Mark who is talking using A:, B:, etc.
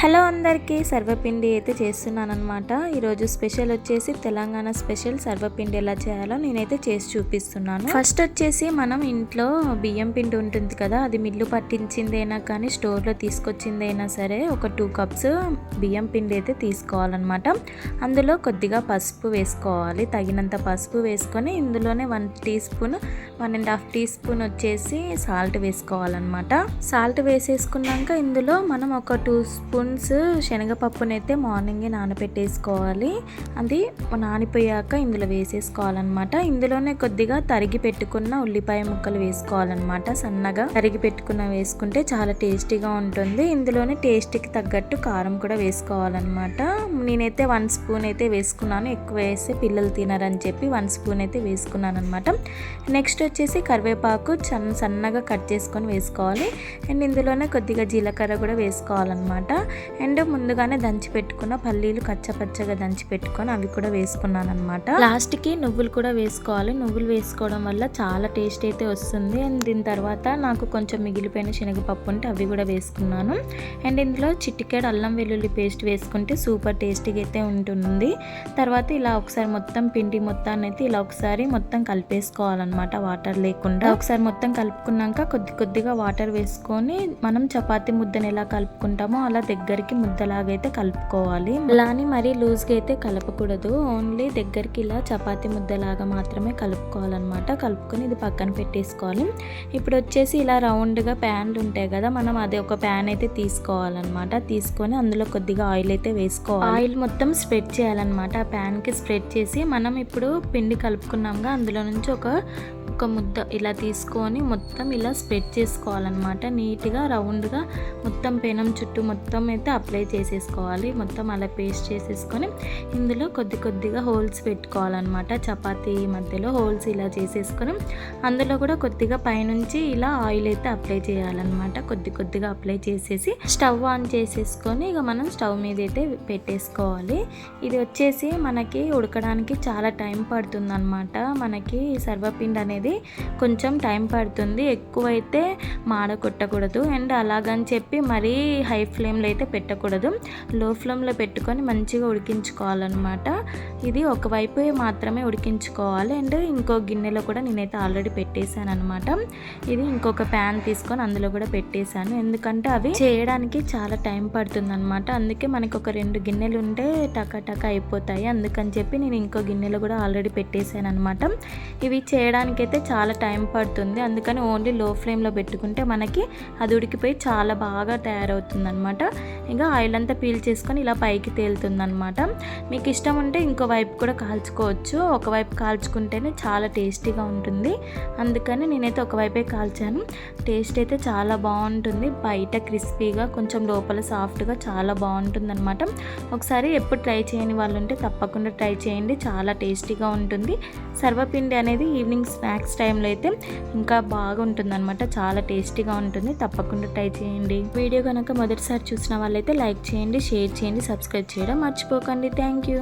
A: Hello అందరికీ సర్వపిండి అయితే చేస్తున్నాను అనమాట ఈరోజు స్పెషల్ వచ్చేసి తెలంగాణ స్పెషల్ సర్వపిండి ఎలా చేయాలో నేనైతే చేసి చూపిస్తున్నాను. ఫస్ట్ వచ్చేసి మనం ఇంట్లో బియ్యం పిండి ఉంటుంది కదా అది మిల్లు పట్టించిందైనా కానీ స్టోర్లో తీసుకొచ్చిందైనా సరే ఒక టూ కప్స్ బియ్యం పిండి అయితే తీసుకోవాలన్నమాట. అందులో కొద్దిగా పసుపు వేసుకోవాలి. తగినంత పసుపు వేసుకొని ఇందులోనే one teaspoon one and half teaspoon వచ్చేసి సాల్ట్ వేసుకోవాలన్నమాట. సాల్ట్ వేసేసుకున్నాక ఇందులో మనం ఒక టూ స్పూన్ స్పూన్స్ శనగపప్పునైతే మార్నింగే నానబెట్టేసుకోవాలి అది నానిపోయాక ఇందులో వేసేసుకోవాలన్నమాట. ఇందులోనే కొద్దిగా తరిగి పెట్టుకున్న ఉల్లిపాయ ముక్కలు వేసుకోవాలన్నమాట. సన్నగా తరిగి పెట్టుకున్న వేసుకుంటే చాలా టేస్టీగా ఉంటుంది. ఇందులోనే టేస్ట్కి తగ్గట్టు కారం కూడా వేసుకోవాలన్నమాట. నేనైతే వన్ స్పూన్ అయితే వేసుకున్నాను. ఎక్కువ వేస్తే పిల్లలు తినరని చెప్పి వన్ స్పూన్ అయితే వేసుకున్నాను అనమాట నెక్స్ట్ వచ్చేసి కరివేపాకు సన్న సన్నగా కట్ చేసుకొని వేసుకోవాలి. అండ్ ఇందులోనే కొద్దిగా జీలకర్ర కూడా వేసుకోవాలన్నమాట. అండ్ ముందుగానే దంచి పెట్టుకున్న పల్లీలు కచ్చపచ్చగా దంచి పెట్టుకొని అవి కూడా వేసుకున్నాను అనమాట లాస్ట్కి నువ్వులు కూడా వేసుకోవాలి. నువ్వులు వేసుకోవడం వల్ల చాలా టేస్ట్ అయితే వస్తుంది. అండ్ దీని తర్వాత నాకు కొంచెం మిగిలిపోయిన శనగపప్పు ఉంటే అవి కూడా వేసుకున్నాను. అండ్ ఇందులో చిట్టికేడు అల్లం వెల్లుల్లి పేస్ట్ వేసుకుంటే సూపర్ టేస్టీగా అయితే ఉంటుంది తర్వాత ఇలా ఒకసారి మొత్తం పిండి మొత్తాన్ని అయితే ఇలా ఒకసారి మొత్తం కలిపేసుకోవాలన్నమాట వాటర్ లేకుండా. ఒకసారి మొత్తం కలుపుకున్నాక కొద్ది కొద్దిగా వాటర్ వేసుకొని మనం చపాతీ ముద్దను ఎలా కలుపుకుంటామో అలా దగ్గరికి ముద్దలాగైతే కలుపుకోవాలి. అలానే మరీ లూజ్గా అయితే కలపకూడదు. ఓన్లీ దగ్గరికి ఇలా చపాతి ముద్దలాగా మాత్రమే కలుపుకోవాలన్నమాట. కలుపుకొని ఇది పక్కన పెట్టేసుకోవాలి. ఇప్పుడు వచ్చేసి ఇలా రౌండ్గా ప్యాన్లు ఉంటాయి కదా మనం అది ఒక ప్యాన్ అయితే తీసుకోవాలన్నమాట. తీసుకొని అందులో కొద్దిగా ఆయిల్ అయితే వేసుకోవాలి. ఆయిల్ మొత్తం స్ప్రెడ్ చేయాలన్నమాట. ఆ ప్యాన్కి స్ప్రెడ్ చేసి మనం ఇప్పుడు పిండి కలుపుకున్నాంగా అందులో నుంచి ఒక ఒక ముద్ద ఇలా తీసుకొని మొత్తం ఇలా స్ప్రెడ్ చేసుకోవాలన్నమాట. నీట్గా రౌండ్గా మొత్తం పెనం చుట్టూ మొత్తం అయితే అప్లై చేసేసుకోవాలి. మొత్తం అలా పేస్ట్ చేసేసుకొని ఇందులో కొద్ది కొద్దిగా హోల్స్ పెట్టుకోవాలన్నమాట. చపాతీ మధ్యలో హోల్స్ ఇలా చేసేసుకొని అందులో కూడా కొద్దిగా పైనుంచి ఇలా ఆయిల్ అయితే అప్లై చేయాలన్నమాట. కొద్ది కొద్దిగా అప్లై చేసేసి స్టవ్ ఆన్ చేసేసుకొని ఇక మనం స్టవ్ మీద అయితే పెట్టేసుకోవాలి. ఇది వచ్చేసి మనకి ఉడకడానికి చాలా టైం పడుతుంది అనమాట మనకి సర్వపిండి అనేది కొంచెం టైం పడుతుంది. ఎక్కువైతే మాడ కొట్టకూడదు అండ్ అలాగని చెప్పి మరీ హై ఫ్లేమ్లో అయితే పెట్టకూడదు. లో ఫ్లేమ్లో పెట్టుకొని మంచిగా ఉడికించుకోవాలన్నమాట. ఇది ఒకవైపు మాత్రమే ఉడికించుకోవాలి. అండ్ ఇంకో గిన్నెలో కూడా నేనైతే ఆల్రెడీ పెట్టేశాను అనమాట ఇది ఇంకొక ప్యాన్ తీసుకొని అందులో కూడా పెట్టేశాను. ఎందుకంటే అవి చేయడానికి చాలా టైం పడుతుంది అనమాట అందుకే మనకు ఒక రెండు గిన్నెలు ఉంటే టక అయిపోతాయి. అందుకని చెప్పి నేను ఇంకో గిన్నెలో కూడా ఆల్రెడీ పెట్టేశాను అనమాట ఇవి చేయడానికైతే అయితే చాలా టైం పడుతుంది. అందుకని ఓన్లీ లో ఫ్లేమ్లో పెట్టుకుంటే మనకి అది ఉడికిపోయి చాలా బాగా తయారవుతుంది అనమాట ఇంకా ఆయిల్ అంతా పీల్ చేసుకొని ఇలా పైకి తేలుతుంది అనమాట మీకు ఇష్టం ఉంటే ఇంకో వైపు కూడా కాల్చుకోవచ్చు. ఒకవైపు కాల్చుకుంటేనే చాలా టేస్టీగా ఉంటుంది. అందుకని నేనైతే ఒకవైపే కాల్చాను. టేస్ట్ అయితే చాలా బాగుంటుంది. బయట క్రిస్పీగా కొంచెం లోపల సాఫ్ట్గా చాలా బాగుంటుంది అనమాట ఒకసారి ఎప్పుడు ట్రై చేయని వాళ్ళు ఉంటే తప్పకుండా ట్రై చేయండి. చాలా టేస్టీగా ఉంటుంది. సర్వపిండి అనేది ఈవినింగ్ స్నాక్స్ టైంలో అయితే ఇంకా బాగుంటుంది అనమాట చాలా టేస్టీగా ఉంటుంది. తప్పకుండా ట్రై చేయండి. వీడియో కనుక మొదటిసారి చూసిన వాళ్ళైతే లైక్ చేయండి షేర్ చేయండి సబ్స్క్రైబ్ చేయడం మర్చిపోకండి. Thank you.